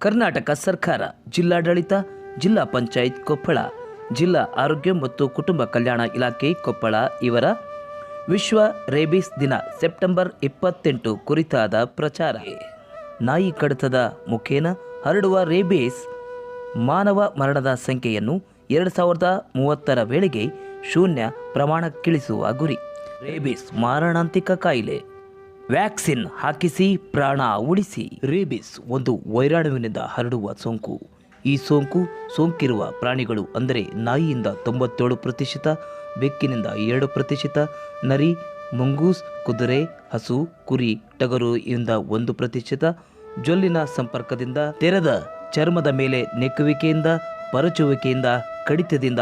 ಕರ್ನಾಟಕ ಸರ್ಕಾರ, ಜಿಲ್ಲಾಡಳಿತ, ಜಿಲ್ಲಾ ಪಂಚಾಯತ್ ಕೊಪ್ಪಳ, ಜಿಲ್ಲಾ ಆರೋಗ್ಯ ಮತ್ತು ಕುಟುಂಬ ಕಲ್ಯಾಣ ಇಲಾಖೆ ಕೊಪ್ಪಳ ಇವರ ವಿಶ್ವ ರೇಬಿಸ್ ದಿನ ಸೆಪ್ಟೆಂಬರ್ ಇಪ್ಪತ್ತೆಂಟು ಕುರಿತಾದ ಪ್ರಚಾರ. ನಾಯಿ ಕಡಿತದ ಮುಖೇನ ಹರಡುವ ರೇಬಿಸ್ ಮಾನವ ಮರಣದ ಸಂಖ್ಯೆಯನ್ನು ಎರಡು ಸಾವಿರದ ಮೂವತ್ತರ ವೇಳೆಗೆ ಶೂನ್ಯ ಪ್ರಮಾಣಕ್ಕಿಳಿಸುವ ಗುರಿ. ರೇಬಿಸ್ ಮಾರಣಾಂತಿಕ ಕಾಯಿಲೆ. ವ್ಯಾಕ್ಸಿನ್ ಹಾಕಿಸಿ, ಪ್ರಾಣ ಉಳಿಸಿ. ರೇಬಿಸ್ ಒಂದು ವೈರಾಣುವಿನಿಂದ ಹರಡುವ ಸೋಂಕು. ಈ ಸೋಂಕು ಸೋಂಕಿರುವ ಪ್ರಾಣಿಗಳು ಅಂದರೆ ನಾಯಿಯಿಂದ ತೊಂಬತ್ತೇಳು ಪ್ರತಿಶತ, ಬೆಕ್ಕಿನಿಂದ ಎರಡು ಪ್ರತಿಶತ, ನರಿ, ಮುಂಗೂಸ್, ಕುದುರೆ, ಹಸು, ಕುರಿ, ಟಗರು ಇಂದ ಒಂದು ಪ್ರತಿಶತ, ಜೊಲ್ಲಿನ ಸಂಪರ್ಕದಿಂದ, ತೆರೆದ ಚರ್ಮದ ಮೇಲೆ ನೆಕ್ಕುವಿಕೆಯಿಂದ, ಪರಚುವಿಕೆಯಿಂದ, ಕಡಿತದಿಂದ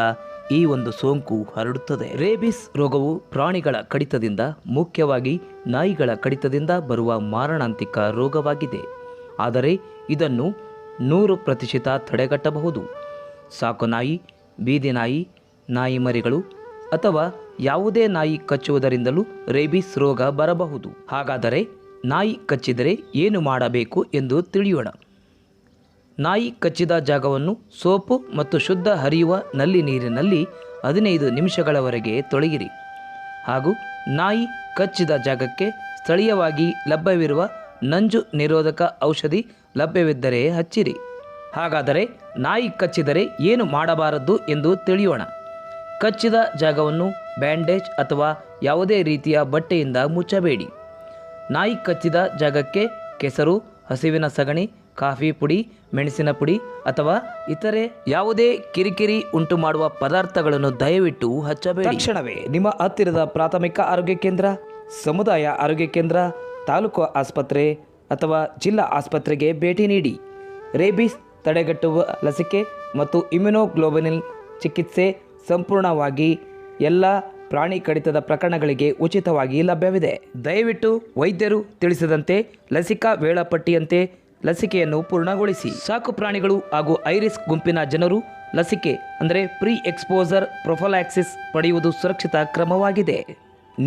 ಈ ಒಂದು ಸೋಂಕು ಹರಡುತ್ತದೆ. ರೇಬಿಸ್ ರೋಗವು ಪ್ರಾಣಿಗಳ ಕಡಿತದಿಂದ, ಮುಖ್ಯವಾಗಿ ನಾಯಿಗಳ ಕಡಿತದಿಂದ ಬರುವ ಮಾರಣಾಂತಿಕ ರೋಗವಾಗಿದೆ. ಆದರೆ ಇದನ್ನು ನೂರು ಪ್ರತಿಶತ ತಡೆಗಟ್ಟಬಹುದು. ಸಾಕು ನಾಯಿ, ಬೀದಿ ನಾಯಿ ನಾಯಿ ಮರಿಗಳು ಅಥವಾ ಯಾವುದೇ ನಾಯಿ ಕಚ್ಚುವುದರಿಂದಲೂ ರೇಬಿಸ್ ರೋಗ ಬರಬಹುದು. ಹಾಗಾದರೆ ನಾಯಿ ಕಚ್ಚಿದರೆ ಏನು ಮಾಡಬೇಕು ಎಂದು ತಿಳಿಯೋಣ. ನಾಯಿ ಕಚ್ಚಿದ ಜಾಗವನ್ನು ಸೋಪು ಮತ್ತು ಶುದ್ಧ ಹರಿಯುವ ನಲ್ಲಿ ನೀರಿನಲ್ಲಿ ಹದಿನೈದು ನಿಮಿಷಗಳವರೆಗೆ ತೊಳೆಯಿರಿ. ಹಾಗೂ ನಾಯಿ ಕಚ್ಚಿದ ಜಾಗಕ್ಕೆ ಸ್ಥಳೀಯವಾಗಿ ಲಭ್ಯವಿರುವ ನಂಜು ನಿರೋಧಕ ಔಷಧಿ ಲಭ್ಯವಿದ್ದರೆ ಹಚ್ಚಿರಿ. ಹಾಗಾದರೆ ನಾಯಿ ಕಚ್ಚಿದರೆ ಏನು ಮಾಡಬಾರದು ಎಂದು ತಿಳಿಯೋಣ. ಕಚ್ಚಿದ ಜಾಗವನ್ನು ಬ್ಯಾಂಡೇಜ್ ಅಥವಾ ಯಾವುದೇ ರೀತಿಯ ಬಟ್ಟೆಯಿಂದ ಮುಚ್ಚಬೇಡಿ. ನಾಯಿ ಕಚ್ಚಿದ ಜಾಗಕ್ಕೆ ಕೆಸರು, ಹಸಿವಿನ ಸಗಣಿ ಕಾಫಿ ಪುಡಿ, ಮೆಣಸಿನ ಪುಡಿ ಅಥವಾ ಇತರೆ ಯಾವುದೇ ಕಿರಿಕಿರಿ ಉಂಟು ಮಾಡುವ ಪದಾರ್ಥಗಳನ್ನು ದಯವಿಟ್ಟು ಹಚ್ಚಬೇಡಿ. ತಕ್ಷಣವೇ ನಿಮ್ಮ ಹತ್ತಿರದ ಪ್ರಾಥಮಿಕ ಆರೋಗ್ಯ ಕೇಂದ್ರ, ಸಮುದಾಯ ಆರೋಗ್ಯ ಕೇಂದ್ರ, ತಾಲೂಕು ಆಸ್ಪತ್ರೆ ಅಥವಾ ಜಿಲ್ಲಾ ಆಸ್ಪತ್ರೆಗೆ ಭೇಟಿ ನೀಡಿ. ರೇಬಿಸ್ ತಡೆಗಟ್ಟುವ ಲಸಿಕೆ ಮತ್ತು ಇಮ್ಯುನೋಗ್ಲೋಬನಿಲ್ ಚಿಕಿತ್ಸೆ ಸಂಪೂರ್ಣವಾಗಿ ಎಲ್ಲ ಪ್ರಾಣಿ ಕಡಿತದ ಪ್ರಕರಣಗಳಿಗೆ ಉಚಿತವಾಗಿ ಲಭ್ಯವಿದೆ. ದಯವಿಟ್ಟು ವೈದ್ಯರು ತಿಳಿಸಿದಂತೆ ಲಸಿಕಾ ವೇಳಾಪಟ್ಟಿಯಂತೆ ಲಸಿಕೆಯನ್ನು ಪೂರ್ಣಗೊಳಿಸಿ. ಸಾಕು ಪ್ರಾಣಿಗಳು ಹಾಗೂ ಐರಿಸ್ ಗುಂಪಿನ ಜನರು ಲಸಿಕೆ, ಅಂದರೆ ಪ್ರೀ ಎಕ್ಸ್ಪೋಸರ್ ಪ್ರೊಫಲಾಕ್ಸಿಸ್ ಪಡೆಯುವುದು ಸುರಕ್ಷಿತ ಕ್ರಮವಾಗಿದೆ.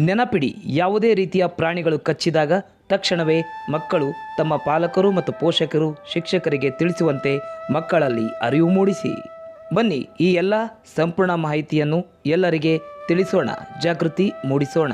ನೆನಪಿಡಿ, ಯಾವುದೇ ರೀತಿಯ ಪ್ರಾಣಿಗಳು ಕಚ್ಚಿದಾಗ ತಕ್ಷಣವೇ ಮಕ್ಕಳು ತಮ್ಮ ಪಾಲಕರು ಮತ್ತು ಪೋಷಕರು, ಶಿಕ್ಷಕರಿಗೆ ತಿಳಿಸುವಂತೆ ಮಕ್ಕಳಲ್ಲಿ ಅರಿವು ಮೂಡಿಸಿ. ಬನ್ನಿ, ಈ ಎಲ್ಲ ಸಂಪೂರ್ಣ ಮಾಹಿತಿಯನ್ನು ಎಲ್ಲರಿಗೆ ತಿಳಿಸೋಣ. ಜಾಗೃತಿ ಮೂಡಿಸೋಣ.